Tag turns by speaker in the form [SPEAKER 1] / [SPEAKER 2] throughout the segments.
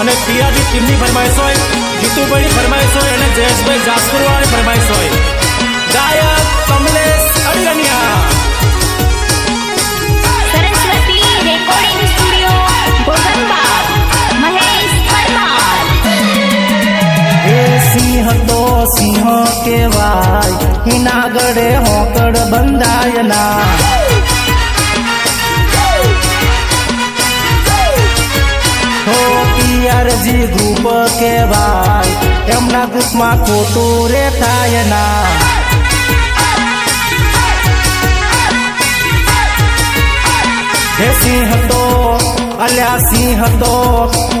[SPEAKER 1] અને પિયાજી ટીમની ફરમાઈશ હોય જીતુભાઈની ફરમાઈશ હોય અને જયેશભાઈ જાસપુરવાળાની ફરમાઈશ હોય. ગાયક કમલેશ અડગનિયા
[SPEAKER 2] સરસ્વતી રેકોર્ડિંગ સ્ટુડિયો ગોગંબા મહેશ પરમાર.
[SPEAKER 3] એ સિંહ તો સિંહ કેવાય હિના ગળે હોકડ બંધાયના. હો પિયરજી ગ્રુપ કેવાય એમના ગ્રુપમાં ખોટું રે થાય ના. હે સિંહ તો, અલ્યા સિંહ તો,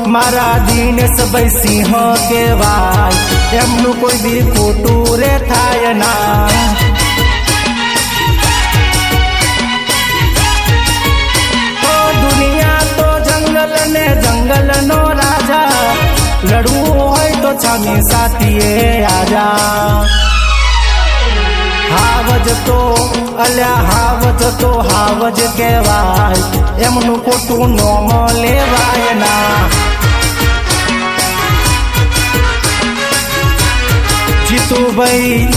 [SPEAKER 3] મારા દિનેશ ભાઈ સિંહ કેવાય એમનું કોઈ બી ખોટું રે થાય ના. તો છાની સાથીએ આજા. હાવજ તો અલ્યા, હાવજ તો હાવજ કહેવાય. એમનું ખોટું નોમ લેવાય ના. જીતુભાઈ,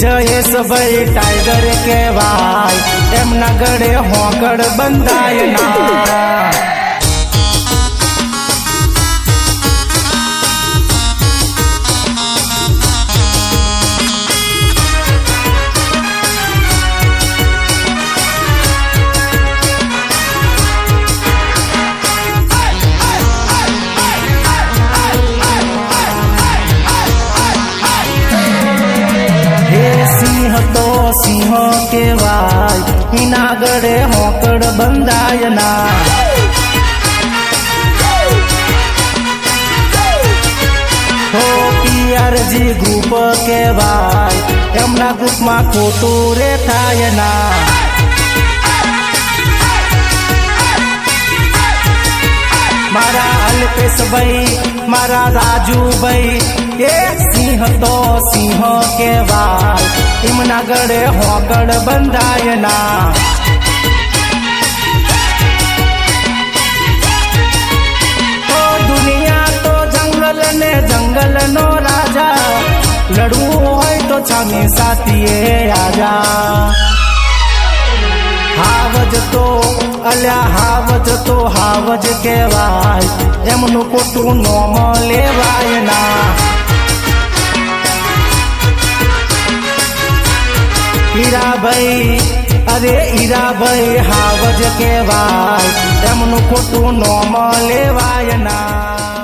[SPEAKER 3] જયેશભાઈ ટાઈગર કહેવાય. એમના ગળે હોકડ બંધાય ના. હિના ગળે હોકડ બંધાય ના હો પિયરજી ગ્રુપ કહેવાય, એમના ગ્રુપમાં ખોટું રે થાય ના અલ્પેશભાઈ મારા રાજુભાઈ. એ સિંહ તો સિંહ કેવાય એમના ગળે હોકડ બંધાય ના દુનિયા તો જંગલ ને જંગલ રાજા. લડવું હોય તો છાની સાથીએ આજા. હાવજ તો, અલ્યા હાવજ તો હાવજ કહેવાય. એમનું ખોટું નોમ લેવાય ના હીરાભાઈ અરે હીરાભાઈ હાવજ કહેવાય એમનું ખોટું નોમ લેવાય ના